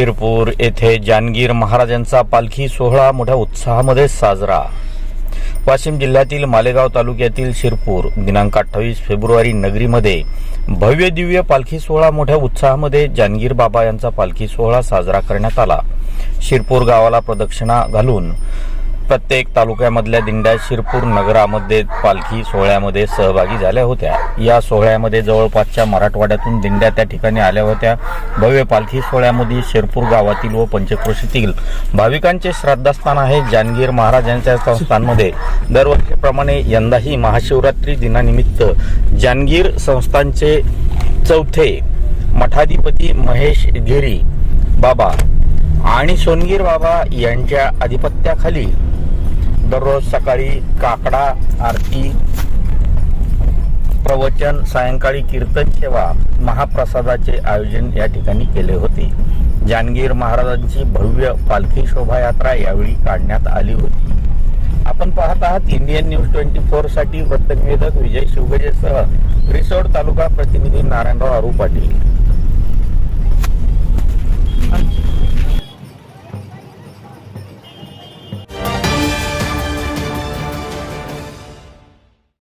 शिरपूर येथे जानगीर महाराजांचा पालखी सोहळा मोठ्या उत्साहामध्ये साजरा. वाशिम जिल्ह्यातील मालेगाव तालुक्यातील शिरपूर दिनांक अठ्ठावीस फेब्रुवारी नगरीमध्ये भव्य दिव्य पालखी सोहळा मोठ्या उत्साहामध्ये जानगीर बाबा यांचा पालखी सोहळा साजरा करण्यात आला. शिरपूर गावाला प्रदक्षिणा घालून प्रत्येक तालुक्यामधल्या दिंड्या शिरपूर नगरामध्ये पालखी सोहळ्यामध्ये सहभागी झाल्या होत्या. या सोहळ्यामध्ये जवळपासच्या मराठवाड्यातून दिंड्या त्या ठिकाणी आल्या होत्या. भव्य पालखी सोहळ्यामध्ये शिरपूर गावातील व पंचक्रोशीतील भाविकांचे श्रद्धास्थान आहे. जानगीर महाराजांच्या संस्थानमध्ये दरवर्षीप्रमाणे यंदाही महाशिवरात्री दिनानिमित्त जानगीर संस्थानचे चौथे मठाधिपती महेश गिरी बाबा आणि सोनगीर बाबा यांच्या अधिपत्याखाली दररोज सकाळी काकडा आरती प्रवचन सायंकाळी कीर्तन सेवा महाप्रसादाचे आयोजन या ठिकाणी केले होते. जानगीर महाराजांची भव्य पालखी शोभायात्रा यावेळी काढण्यात आली होती. आपण पाहत आहात इंडियन न्यूज ट्वेंटी फोरसाठी वृत्तनिवेदक विजय शिवगजेसह रिसोड तालुका प्रतिनिधी नारायणराव अरू पाटील.